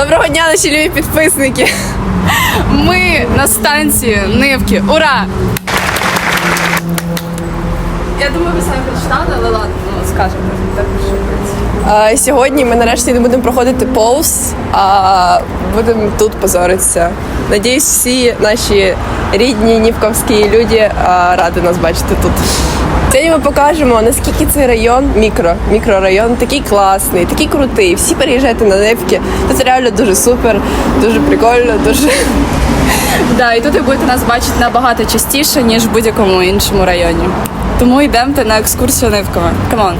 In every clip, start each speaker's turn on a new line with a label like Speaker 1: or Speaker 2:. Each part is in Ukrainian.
Speaker 1: Доброго дня, наші любі підписники.
Speaker 2: Ми на станції Нивки. Ура! Я думаю, ви самі прочитали, але ладно, ну скажемо. Так
Speaker 1: сьогодні ми нарешті не будемо проходити повз, а будемо тут позоритися. Надіюсь, всі наші рідні нівковські люди раді нас бачити тут. Сьогодні ми покажемо, наскільки цей район, мікро, мікрорайон, такий класний, такий крутий. Всі переїжджайте на Невки. Це реально дуже супер, дуже прикольно, дуже.
Speaker 2: Да, і тут ви будете нас бачити набагато частіше, ніж в будь-якому іншому районі. Тому йдемте на екскурсію Нивками. Камон.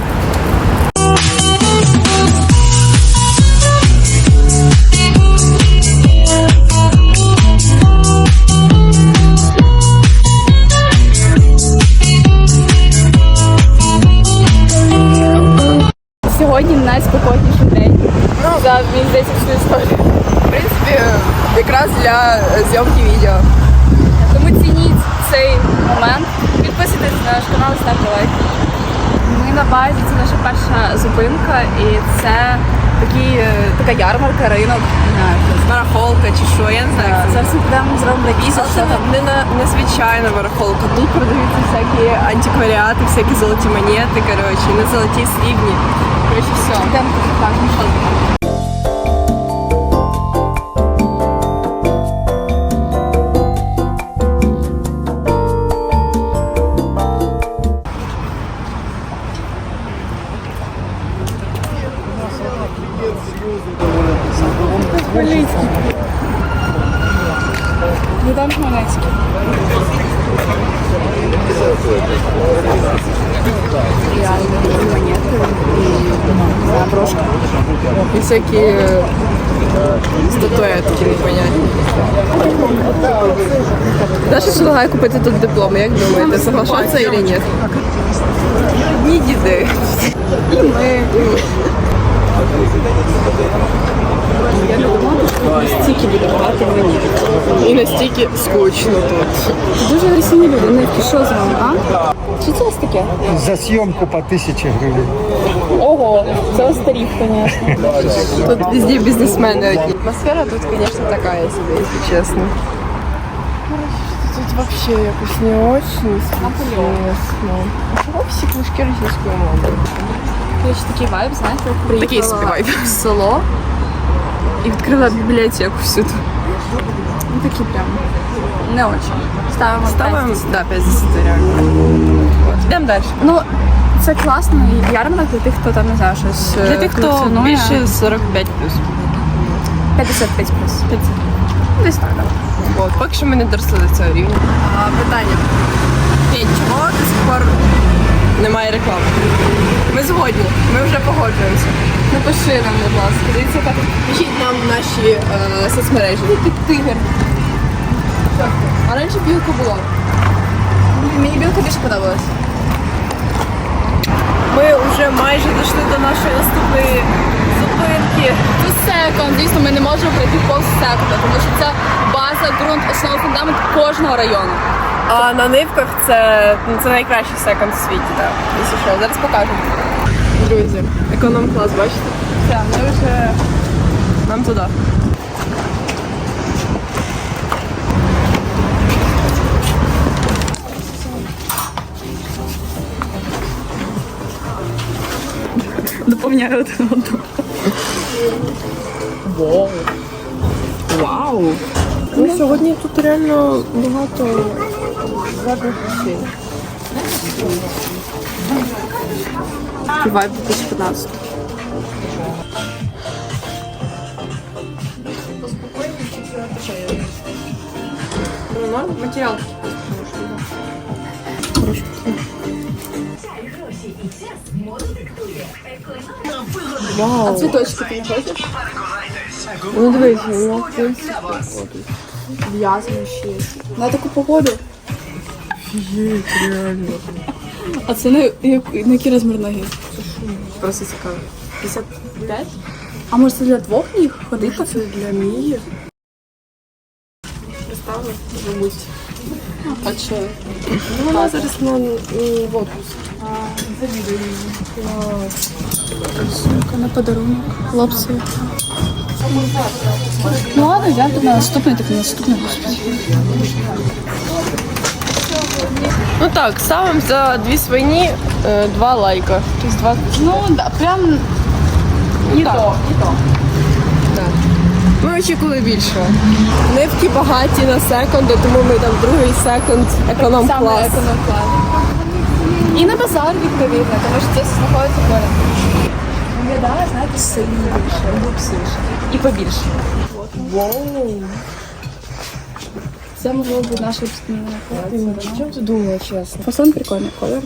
Speaker 1: Ну,
Speaker 2: мені здається всю історію.
Speaker 1: В принципі, якраз для зйомки відео.
Speaker 2: Тому цініть цей момент. Підписуйтесь на наш канал, ставте лайк. Ми на базі, це наша перша зупинка, і це такий, е, така ярмарка, ринок.
Speaker 1: Барахолка чи що, я не знаю.
Speaker 2: Зараз ми підемо зробимо ревізію. Що
Speaker 1: це
Speaker 2: там.
Speaker 1: не, на незвичайна барахолка. Тут продаються всякі антикваріати, всякі золоті монети, коротше, не золоті, срібні. Коротше, все.
Speaker 2: Йдемо покажемо, що там.
Speaker 1: І всякі е, статуетки непонятні. Даша предлагає купити тут диплом, як думаєте, соглашаться или ні? Одні діди. І ми. Я не думала, що настільки буде багато мені. І настільки скучно тут.
Speaker 2: Дуже агресивні люди, не що з вами, а? Чи це ось таке?
Speaker 3: За съемку по тысяче гривен.
Speaker 2: Ого, це ось тариф, звісно.
Speaker 1: Тут везде бізнесмени одні. Атмосфера тут, конечно, такая себе, если честно. Тут вообще якось не очень интересно. А чого всі книжки російською мовою?
Speaker 2: Короче, такий вайб, знаєте, як приїхала
Speaker 1: Такий собі вайб.
Speaker 2: в село і відкрила бібліотеку всюди. Ну такі прям не очень. Ставимо
Speaker 1: Ставимо,
Speaker 2: п'ять.
Speaker 1: да, 5 з 10 реально. Йдемо далі.
Speaker 2: Ну, це класно і ярмарок для тих, хто там не знаю, щось
Speaker 1: Для
Speaker 2: е,
Speaker 1: тих, хто
Speaker 2: колекціонує.
Speaker 1: більше 45 плюс.
Speaker 2: 55 плюс. Десь так. да.
Speaker 1: От, поки що ми не доросли до цього рівня. А, питання. Петь, чого до сих пор немає реклами? Ми згодні, ми вже погоджуємося.
Speaker 2: Напиши нам, будь ласка. Дивіться, тут
Speaker 1: Пишіть нам в наші е, соцмережі. Ну, під тигр. А раніше білка була. Мені білка більше подобалась. Ми вже майже дійшли до нашої наступної зупинки.
Speaker 2: Тут секонд, дійсно, ми не можемо пройти повз секунду, тому що це база, ґрунт, основа фундамент кожного району.
Speaker 1: А на нивках це, ну, це найкращий секонд в світі, так. Якщо що, зараз покажемо. Друзі, економ-клас, бачите?
Speaker 2: Все, ми вже
Speaker 1: Нам туди.
Speaker 2: Доповняємо один одного.
Speaker 1: Вау! Ну, сьогодні тут реально багато гарних речей. Вайб 2015. Ну, материал
Speaker 2: А цвіточки ти не хочеш?
Speaker 1: Ну дивись, ну,
Speaker 2: В'язані ще. На таку погоду.
Speaker 1: реально.
Speaker 2: А це на, як- на який розмір ноги?
Speaker 1: Просто цікаво. 55?
Speaker 2: А може це для двох ніг ходити?
Speaker 1: Це для Мії. Представила, мабуть. Ну, вона зараз на м, в отпуск.
Speaker 2: Сука, на подарунок. Хлопці. Ну ладно, йдемо на наступний, так на наступний, господи.
Speaker 1: Ну так, ставимо за дві свині е, два лайка. Тобто два
Speaker 2: Ну, да, прям
Speaker 1: не то, не то. Очікували більшого. Нивки багаті на секунди, тому ми там другий секунд економ
Speaker 2: саме економ-клас. І на базар відповідно, тому що це знаходиться поряд. Виглядає, знаєте, сильніше, глибсіше. І побільше.
Speaker 1: Воу.
Speaker 2: Це могло бути наше обстійне.
Speaker 1: Чому ти думала, чесно?
Speaker 2: Фасон прикольний колір.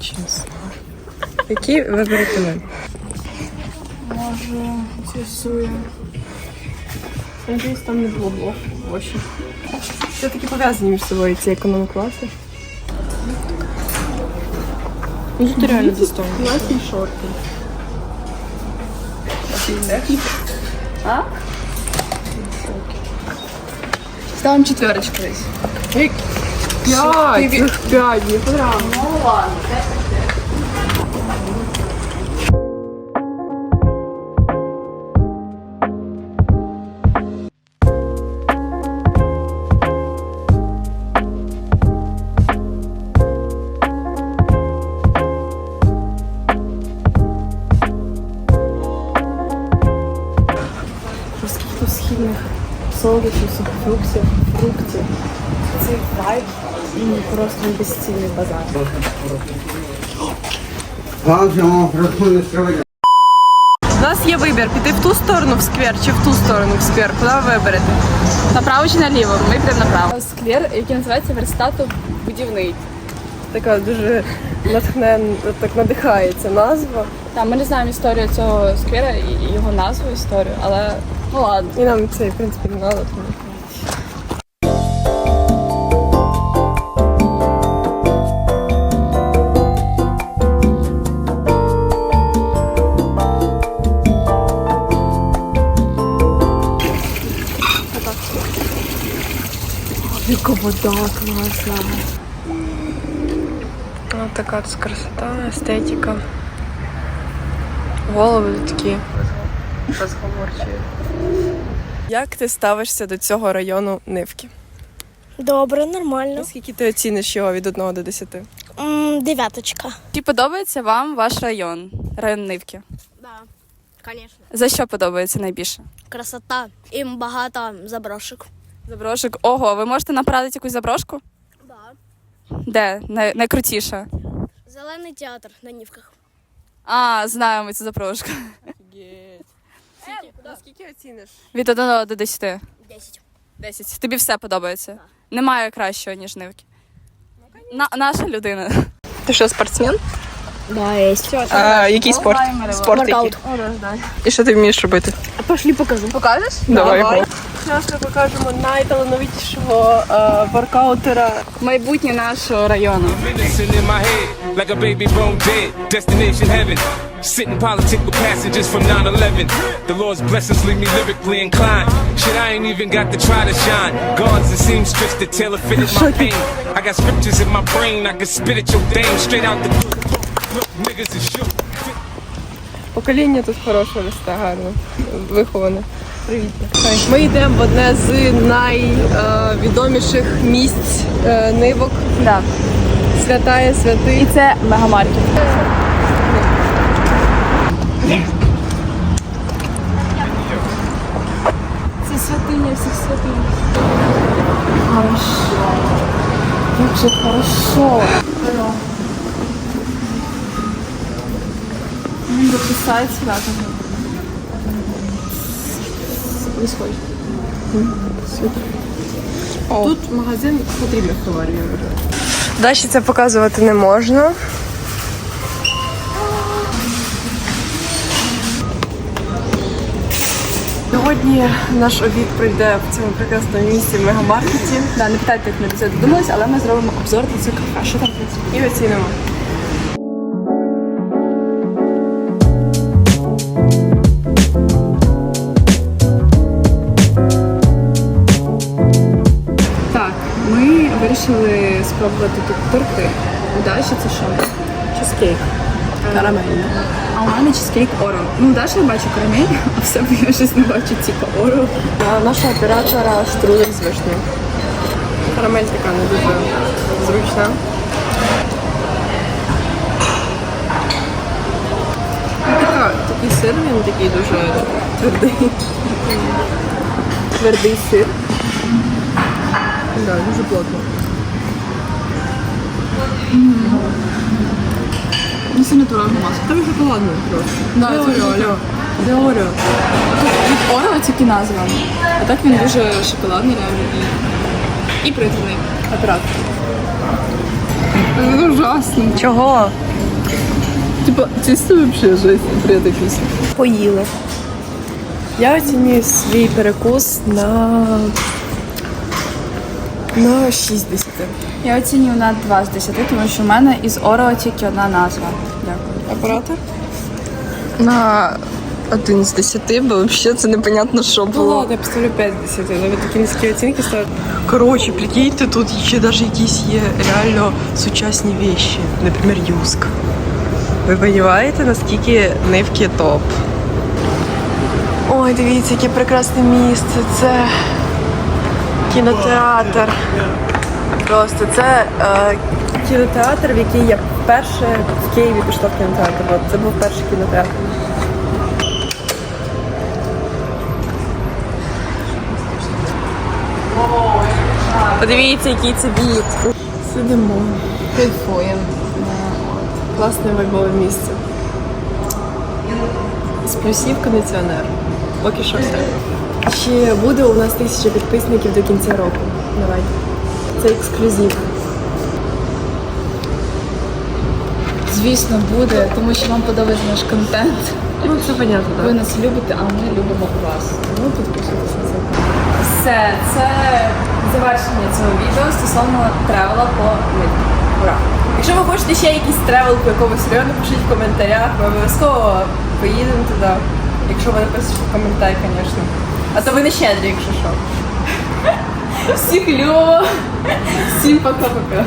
Speaker 1: Чесно. Які виберете ви?
Speaker 2: Може, цю
Speaker 1: Надіюсь, там не було блок. Очі. Все таки пов'язані між собою ці економ-класи. Ну тут реально достойно. Класні шорти.
Speaker 2: А? Ставимо четверочку десь.
Speaker 1: П'ять! Цих п'ять, мені понравилось. Скільки сухофруктів, фруктів. Цей вайб просто безцінний базар. У нас є вибір піти в ту сторону в сквер чи в ту сторону в сквер. Куди ви виберете?
Speaker 2: Направо чи наліво? Ми прямо направо. Сквер, який називається верстату будівний.
Speaker 1: Така дуже натхнен, так надихається назва.
Speaker 2: Там ми не знаємо історію цього сквера і його назву історію, але ну ладно.
Speaker 1: І нам це, в принципі, не треба. Яка вода класна. Ось така тут красота, естетика. Голови такі розговорчі. Як ти ставишся до цього району Нивки?
Speaker 4: Добре, нормально.
Speaker 1: Скільки ти оціниш його від 1 до 10?
Speaker 4: М, дев'яточка.
Speaker 2: Чи подобається вам ваш район, район Нивки?
Speaker 4: Да, звісно.
Speaker 2: За що подобається найбільше?
Speaker 4: Красота. І багато заброшок.
Speaker 2: Заброшок. Ого, ви можете направити якусь заброшку?
Speaker 4: Да.
Speaker 2: Де? Най- найкрутіша?
Speaker 4: Зелений театр на Нівках.
Speaker 2: А, знаємо ми цю заброшку.
Speaker 1: Скільки оціниш?
Speaker 2: Від 1 до 10.
Speaker 4: Десять.
Speaker 2: 10. Тобі все подобається? Немає кращого, ніж Нивки. На, наша людина.
Speaker 1: Ти що, спортсмен?
Speaker 4: Да, є.
Speaker 1: А, який спорт? Спорт який? І що ти вмієш робити?
Speaker 4: Пошли покажу.
Speaker 2: Покажеш?
Speaker 1: Давай. Зараз ми покажемо найталановитішого е, воркаутера.
Speaker 2: Майбутнє нашого району.
Speaker 5: Sitting politic with passages from 9-11. The Lord's blessings leave me lyrically inclined. Shit, I ain't even got to try to shine. Guards and seamstress that tailor fitted my pain. I got scriptures in my brain. I can spit at your dame straight out the Look, niggas is shook.
Speaker 1: Покоління тут хороше росте, гарно, виховане. Привітне. Ми йдемо в одне з найвідоміших місць е, нивок.
Speaker 2: Да.
Speaker 1: Святає святий.
Speaker 2: І це мегамаркет. Це святиня всіх святинь. Хорошо. Як же хорошо. Він дописає свято. Не схоже.
Speaker 1: Тут магазин потрібних товарів. Далі це показувати не можна. Сьогодні наш обід пройде в цьому прекрасному місці в мегамаркеті
Speaker 2: Да, не питайте, як ми до цього додумалися, але ми зробимо обзор на це кафе. Що там
Speaker 1: і оцінимо.
Speaker 2: Спробувати тут торти. Удачі це що?
Speaker 1: Чизкейк. Карамельне.
Speaker 2: А у мене чизкейк Оро. Ну, Даша я бачу карамель, а в себе я щось не бачу, типу Оро.
Speaker 1: А наша оператора штрудель з вишнею. Карамель така не дуже зручна. Ну, Така, такий сир, він такий дуже твердий. Твердий сир. Да, дуже плотно.
Speaker 2: Ну, це натуральна маска.
Speaker 1: Там шоколадний просто.
Speaker 2: Да,
Speaker 1: Де
Speaker 2: це
Speaker 1: Орео, Орео? Де Орео?
Speaker 2: Від Оро тільки назва. А так він дуже шоколадний реально і, і приторний.
Speaker 1: Оператор.
Speaker 2: Це ужасно.
Speaker 1: Чого? Типа, чисто взагалі жесть, бред якийсь. Поїли. Я оцінюю свій перекус на. На 6 10.
Speaker 2: Я оцінюю на 2 з 10, тому що в мене із Оро тільки одна назва. Дякую.
Speaker 1: Оператор?
Speaker 6: На один з десяти, бо взагалі це непонятно, що
Speaker 1: Ну
Speaker 6: було.
Speaker 1: ладно, я поставлю 5 з 10, але ви такі низькі оцінки ставите.
Speaker 6: Коротше, прикиньте, тут ще навіть якісь є реально сучасні вещі, наприклад, юск. Ви розумієте, наскільки нивки топ? Ой, дивіться, яке прекрасне місце. Це кінотеатр. Просто це е,
Speaker 1: Кінотеатр, в який я вперше в Києві пішла в кінотеатр. От це був перший кінотеатр.
Speaker 6: подивіться, який це від.
Speaker 1: Сидимо, кайфуємо. Класне вайбове місце. З плюсів кондиціонер. Поки що все. Ще буде у нас тисяча підписників до кінця року. Давай. Це ексклюзив.
Speaker 2: Звісно, буде, тому що вам подобається наш контент.
Speaker 1: Ну, це понятно,
Speaker 2: Ви нас любите, а ми любимо вас. Тому підписуйтесь на канал. Все, це завершення цього відео стосовно тревела по миту. Ура!
Speaker 1: Якщо ви хочете ще якийсь тревел по якомусь району, пишіть в коментарях. Ми обов'язково поїдемо туди. Якщо ви напишете в коментарі, звісно. А то ви не щедрі, якщо що.
Speaker 2: Всіх любимо! Всім пока-пока!